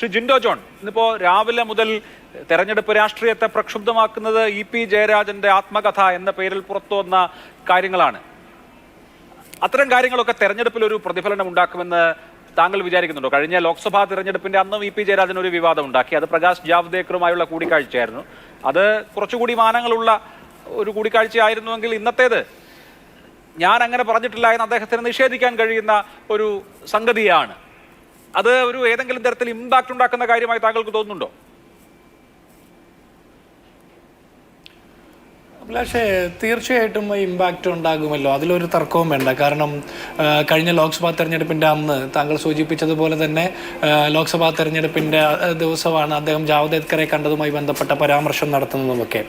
Shri Jinto John ഇന്നിപ്പോ രാവിലെ മുതൽ തെരഞ്ഞെടുപ്പ് രാഷ്ട്രീയത്തെ പ്രക്ഷുബ്ധമാക്കുന്നത് ഇ പി ജയരാജന്റെ ആത്മകഥ എന്ന പേരിൽ പുറത്തു വന്ന കാര്യങ്ങളാണ്. അത്തരം കാര്യങ്ങളൊക്കെ തെരഞ്ഞെടുപ്പിൽ ഒരു പ്രതിഫലനം ഉണ്ടാക്കുമെന്ന് താങ്കൾ വിചാരിക്കുന്നുണ്ടോ? കഴിഞ്ഞ ലോക്സഭാ തെരഞ്ഞെടുപ്പിന്റെ അന്നും ഇ പി ജയരാജൻ ഒരു വിവാദം ഉണ്ടാക്കി. അത് പ്രകാശ് ജാവ്ദേക്കറുമായുള്ള കൂടിക്കാഴ്ചയായിരുന്നു. അത് കുറച്ചുകൂടി മാനങ്ങളുള്ള ഒരു കൂടിക്കാഴ്ചയായിരുന്നുവെങ്കിൽ ഇന്നത്തേത് ഞാൻ അങ്ങനെ പറഞ്ഞിട്ടില്ല എന്ന് അദ്ദേഹത്തിന് നിഷേധിക്കാൻ കഴിയുന്ന ഒരു സംഗതിയാണ്. അത് ഒരു ഏതെങ്കിലും തരത്തിൽ ഇമ്പാക്ട് ഉണ്ടാക്കുന്ന കാര്യമായി താങ്കൾക്ക് തോന്നുന്നുണ്ടോ? അഭിലാഷേ തീർച്ചയായിട്ടും ഇമ്പാക്റ്റ് ഉണ്ടാകുമല്ലോ. അതിലൊരു തർക്കവും വേണ്ട. കാരണം കഴിഞ്ഞ ലോക്സഭാ തെരഞ്ഞെടുപ്പിന്റെ അന്ന് താങ്കൾ സൂചിപ്പിച്ചതുപോലെ തന്നെ ലോക്സഭാ തെരഞ്ഞെടുപ്പിന്റെ ദിവസമാണ് അദ്ദേഹം ജാവദേക്കറെ കണ്ടതുമായി ബന്ധപ്പെട്ട പരാമർശം നടത്തുന്നതുമൊക്കെ.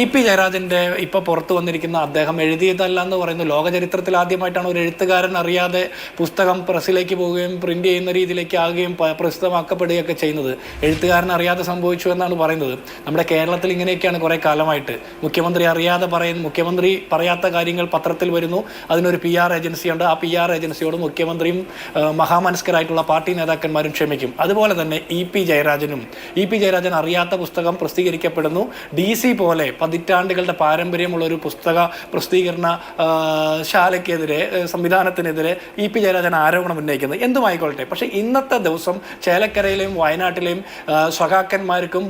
ഇ പി ജയരാജന്റെ ഇപ്പം പുറത്തു വന്നിരിക്കുന്ന അദ്ദേഹം എഴുതിയതല്ല എന്ന് പറയുന്നു ലോകചരിത്രത്തിൽ ആദ്യമായിട്ടാണ് ഒരു എഴുത്തുകാരൻ അറിയാതെ പുസ്തകം പ്രസ്സിലേക്ക് പോവുകയും പ്രിന്റ് ചെയ്യുന്ന രീതിയിലേക്ക് ആകുകയും പ്രസിദ്ധമാക്കപ്പെടുകയൊക്കെ ചെയ്യുന്നത്. എഴുത്തുകാരൻ അറിയാതെ സംഭവിച്ചു എന്നാണ് പറയുന്നത്. നമ്മുടെ കേരളത്തിൽ ഇങ്ങനെയൊക്കെയാണ് കുറേ കാലമായിട്ട്. മുഖ്യമന്ത്രി അറിയാതെ പറയുന്ന മുഖ്യമന്ത്രി പറയാത്ത കാര്യങ്ങൾ പത്രത്തിൽ വരുന്നു. അതിനൊരു പി ആർ ഏജൻസി ഉണ്ട് ആ പി ആർ ഏജൻസിയോട് മുഖ്യമന്ത്രിയും മഹാമനസ്കരായിട്ടുള്ള പാർട്ടി നേതാക്കന്മാരും ക്ഷമിക്കും. അതുപോലെ തന്നെ ഇ പി ജയരാജനും. ഇ പി ജയരാജൻ അറിയാത്ത പുസ്തകം പ്രസിദ്ധീകരിക്കപ്പെടുന്നു. ഡി സി പോലെ പതിറ്റാണ്ടുകളുടെ പാരമ്പര്യമുള്ള ഒരു പുസ്തക പ്രസിദ്ധീകരണ ശാലയ്ക്കെതിരെ സംവിധാനത്തിനെതിരെ ഇ പി ജയരാജൻ ആരോപണം ഉന്നയിക്കുന്നത് എന്തുമായിക്കൊള്ളട്ടെ പക്ഷേ ഇന്നത്തെ ദിവസം ചേലക്കരയിലെയും വയനാട്ടിലെയും സ്വകാക്കന്മാർക്കും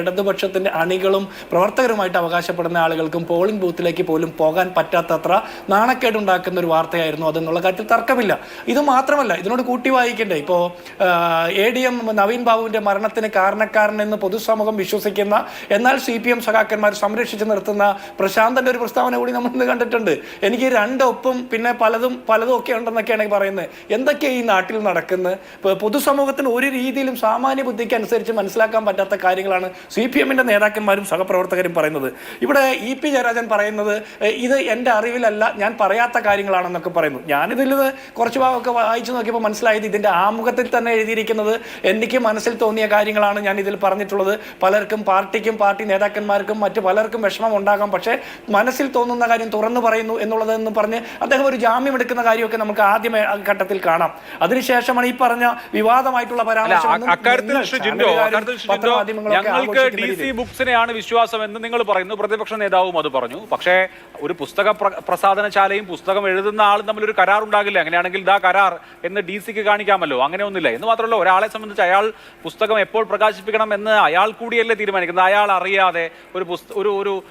ഇടതുപക്ഷത്തിന്റെ അണികളും പ്രവർത്തകരുമായിട്ട് അവകാശപ്പെടുന്ന ആളുകൾക്കും പോളിംഗ് ബൂത്തിലേക്ക് പോലും പോകാൻ പറ്റാത്തത്ര നാണക്കേടുണ്ടാക്കുന്ന ഒരു വാർത്തയായിരുന്നു അതെന്നുള്ള കാര്യത്തിൽ തർക്കമില്ല. ഇത് മാത്രമല്ല ഇതിനോട് കൂട്ടി വായിക്കണ്ടേ? ഇപ്പോൾ എ ഡി എം നവീൻ ബാബുവിന്റെ മരണത്തിന് കാരണക്കാരൻ എന്ന് പൊതുസമൂഹം വിശ്വസിക്കുന്ന എന്നാൽ സി പി എം സഖാക്കന്മാർ സംരക്ഷിച്ചു നിർത്തുന്ന പ്രശാന്തന്റെ ഒരു പ്രസ്താവന കൂടി നമ്മൾ ഇന്ന് കണ്ടിട്ടുണ്ട്. എനിക്ക് രണ്ടൊപ്പം പിന്നെ പലതും പലതും ഒക്കെ ഉണ്ടെന്നൊക്കെയാണ് പറയുന്നത് എന്തൊക്കെയാണ് ഈ നാട്ടിൽ നടക്കുന്നത് പൊതുസമൂഹത്തിന് ഒരു രീതിയിലും സാമാന്യ ബുദ്ധിക്ക് അനുസരിച്ച് മനസ്സിലാക്കാൻ പറ്റാത്ത കാര്യങ്ങളാണ് സി പി എമ്മിന്റെ നേതാക്കന്മാരും സഹപ്രവർത്തകരും പറയുന്നത്. ഇവിടെ ഇ പി ജയരാജൻ പറയുന്നത് ഇത് എന്റെ അറിവിലല്ല ഞാൻ പറയാത്ത കാര്യങ്ങളാണെന്നൊക്കെ പറയുന്നു. ഞാനിതിൽ കുറച്ച് ഭാഗമൊക്കെ വായിച്ചു നോക്കിയപ്പോൾ മനസ്സിലായത് ഇതിന്റെ ആമുഖത്തിൽ തന്നെ എഴുതിയിരിക്കുന്നത് എനിക്ക് മനസ്സിൽ തോന്നിയ കാര്യങ്ങളാണ് ഞാൻ ഇതിൽ പറഞ്ഞിട്ടുള്ളത്. പലർക്കും പാർട്ടിക്കും പാർട്ടി നേതാക്കന്മാർക്കും മറ്റ് പലർക്കും വിഷമം ഉണ്ടാകാം. പക്ഷേ മനസ്സിൽ തോന്നുന്ന കാര്യം തുറന്നു പറയുന്നു എന്നുള്ളതെന്ന് പറഞ്ഞ് അദ്ദേഹം ഒരു ജാമ്യം എടുക്കുന്ന കാര്യമൊക്കെ നമുക്ക് ആദ്യം ഘട്ടത്തിൽ കാണാം. അതിനുശേഷമാണ് ഈ പറഞ്ഞ വിവാദമായിട്ടുള്ള പരാമർശം ഞങ്ങൾക്ക് ഡി സി ബുക്സിനെയാണ് വിശ്വാസം എന്ന് നിങ്ങൾ പറയുന്നു. പ്രതിപക്ഷ നേതാവും അത് പറഞ്ഞു. പക്ഷേ ഒരു പുസ്തക പ്ര- പ്രസാധനശാലയും പുസ്തകം എഴുതുന്ന ആളും തമ്മിൽ ഒരു കരാർ ഉണ്ടാകില്ല അങ്ങനെയാണെങ്കിൽ ഇതാ കരാർ എന്ന് ഡി സിക്ക് കാണിക്കാമല്ലോ. അങ്ങനെ ഒന്നുമില്ല. എന്ന് മാത്രമല്ല ഒരാളെ സംബന്ധിച്ച് അയാൾ പുസ്തകം എപ്പോൾ പ്രകാശിപ്പിക്കണം എന്ന് അയാൾ കൂടിയല്ലേ തീരുമാനിക്കുന്നത്? അയാൾ അറിയാതെ ഒരു ഒരു ഒരു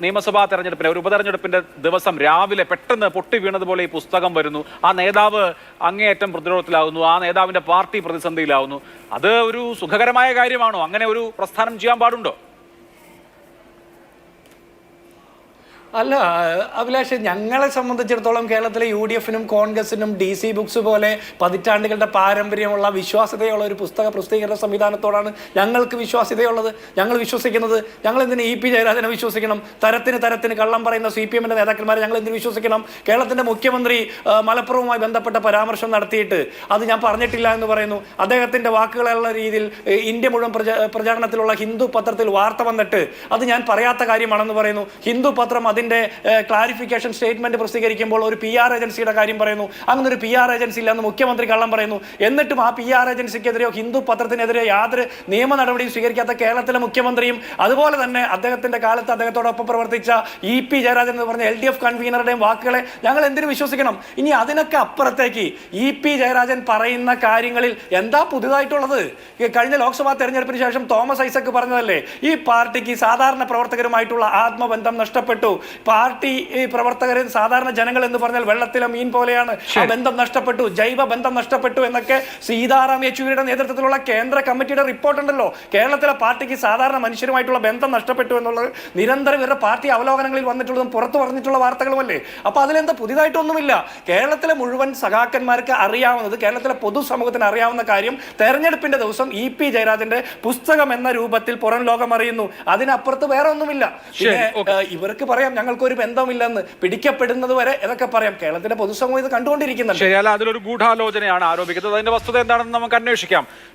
നിയമസഭാ തെരഞ്ഞെടുപ്പിന്റെ ഒരു ഉപതെരഞ്ഞെടുപ്പിന്റെ ദിവസം രാവിലെ പെട്ടെന്ന് പൊട്ടി വീണതുപോലെ ഈ പുസ്തകം വരുന്നു. ആ നേതാവ് അങ്ങേയറ്റം പ്രതിരോധത്തിലാവുന്നു. ആ നേതാവിന്റെ പാർട്ടി പ്രതിസന്ധിയിലാവുന്നു. അത് ഒരു സുഖകരമായ കാര്യമാണോ? അങ്ങനെ ഒരു പ്രസ്ഥാനം ചെയ്യാൻ പാടുണ്ടോ? അല്ല അഭിലാഷ് ഞങ്ങളെ സംബന്ധിച്ചിടത്തോളം കേരളത്തിലെ യു ഡി എഫിനും കോൺഗ്രസിനും ഡി സി ബുക്സ് പോലെ പതിറ്റാണ്ടുകളുടെ പാരമ്പര്യമുള്ള വിശ്വാസ്യതയുള്ള ഒരു പുസ്തക പ്രസിദ്ധീകരണ സംവിധാനത്തോടാണ് ഞങ്ങൾക്ക് വിശ്വാസ്യതയുള്ളത്. ഞങ്ങൾ വിശ്വസിക്കുന്നത് ഞങ്ങൾ എന്തിന് ഇ പി ജയരാജനെ വിശ്വസിക്കണം? തരത്തിന് തരത്തിന് കള്ളം പറയുന്ന സി പി എമ്മിന്റെ നേതാക്കന്മാരെ ഞങ്ങൾ എന്തിന് വിശ്വസിക്കണം? കേരളത്തിന്റെ മുഖ്യമന്ത്രി മലപ്പുറവുമായി ബന്ധപ്പെട്ട പരാമർശം നടത്തിയിട്ട് അത് ഞാൻ പറഞ്ഞിട്ടില്ല എന്ന് പറയുന്നു. അദ്ദേഹത്തിന്റെ വാക്കുകളുള്ള രീതിയിൽ ഇന്ത്യ മുഴുവൻ പ്രച പ്രചാരണത്തിലുള്ള ഹിന്ദു പത്രത്തിൽ വാർത്ത വന്നിട്ട് അത് ഞാൻ പറയാത്ത കാര്യമാണെന്ന് പറയുന്നു. ഹിന്ദു പത്രം അതിന്റെ ക്ലാരിഫിക്കേഷൻ സ്റ്റേറ്റ്മെന്റ് പ്രസിദ്ധീകരിക്കുമ്പോൾ ഒരു പി ആർ ഏജൻസിയുടെ കാര്യം പറയുന്നു. അങ്ങനെ ഒരു പി ആർ ഏജൻസി ഇല്ലെന്ന് മുഖ്യമന്ത്രി കള്ളം പറയുന്നു. എന്നിട്ടും ആ പി ആർ ഏജൻസിക്കെതിരെയോ ഹിന്ദു പത്രത്തിനെതിരെയോ യാതൊരു നിയമ നടപടിയും സ്വീകരിക്കാത്ത കേരളത്തിലെ മുഖ്യമന്ത്രിയും അതുപോലെ തന്നെ അദ്ദേഹത്തിന്റെ കാലത്ത് അദ്ദേഹത്തോടൊപ്പം പ്രവർത്തിച്ച ഇ പി ജയരാജൻ എന്ന് പറഞ്ഞ എൽ ഡി എഫ് കൺവീനറുടെയും വാക്കുകളെ ഞങ്ങൾ എന്തിനു വിശ്വസിക്കണം? ഇനി അതിനൊക്കെ അപ്പുറത്തേക്ക് ഇ പി ജയരാജൻ പറയുന്ന കാര്യങ്ങളിൽ എന്താ പുതുതായിട്ടുള്ളത്? കഴിഞ്ഞ ലോക്സഭാ തെരഞ്ഞെടുപ്പിന് ശേഷം തോമസ് ഐസക് പറഞ്ഞതല്ലേ ഈ പാർട്ടിക്ക് സാധാരണ പ്രവർത്തകരുമായിട്ടുള്ള ആത്മബന്ധം നഷ്ടപ്പെട്ടു. പാർട്ടി പ്രവർത്തകരെ സാധാരണ ജനങ്ങൾ എന്ന് പറഞ്ഞാൽ വെള്ളത്തിലെ മീൻ പോലെയാണ്. ആ ബന്ധം നഷ്ടപ്പെട്ടു ജൈവ ബന്ധം നഷ്ടപ്പെട്ടു എന്നൊക്കെ സീതാറാം യെച്ചൂരിയുടെ നേതൃത്വത്തിലുള്ള കേന്ദ്ര കമ്മിറ്റിയുടെ റിപ്പോർട്ട് ഉണ്ടല്ലോ. കേരളത്തിലെ പാർട്ടിക്ക് സാധാരണ മനുഷ്യരുമായിട്ടുള്ള ബന്ധം നഷ്ടപ്പെട്ടു എന്നുള്ളത് നിരന്തരം ഇവരുടെ പാർട്ടി അവലോകനങ്ങളിൽ വന്നിട്ടുള്ളതും പുറത്തു പറഞ്ഞിട്ടുള്ള വാർത്തകളുമല്ലേ? അപ്പൊ അതിലെന്താ പുതിയതായിട്ടൊന്നുമില്ല. കേരളത്തിലെ മുഴുവൻ സഖാക്കന്മാർക്ക് അറിയാവുന്നത് കേരളത്തിലെ പൊതുസമൂഹത്തിന് അറിയാവുന്ന കാര്യം തെരഞ്ഞെടുപ്പിന്റെ ദിവസം ഇ പി ജയരാജന്റെ പുസ്തകം എന്ന രൂപത്തിൽ പുറം ലോകം അറിയുന്നു. അതിനപ്പുറത്ത് വേറെ ഒന്നുമില്ല പിന്നെ ഇവർക്ക് പറയാം ഞങ്ങൾക്കൊരു ബന്ധമില്ലെന്ന് പിടിക്കപ്പെടുന്നത് വരെ ഇതൊക്കെ പറയാം. കേരളത്തിലെ പൊതുസമൂഹം ഇത് കണ്ടുകൊണ്ടിരിക്കുന്നുണ്ട്. അതിലൊരു ഗൂഢാലോചനയാണ് ആരോപിക്കുന്നത്. അതിന്റെ വസ്തുത എന്താണെന്ന് നമുക്ക് അന്വേഷിക്കാം.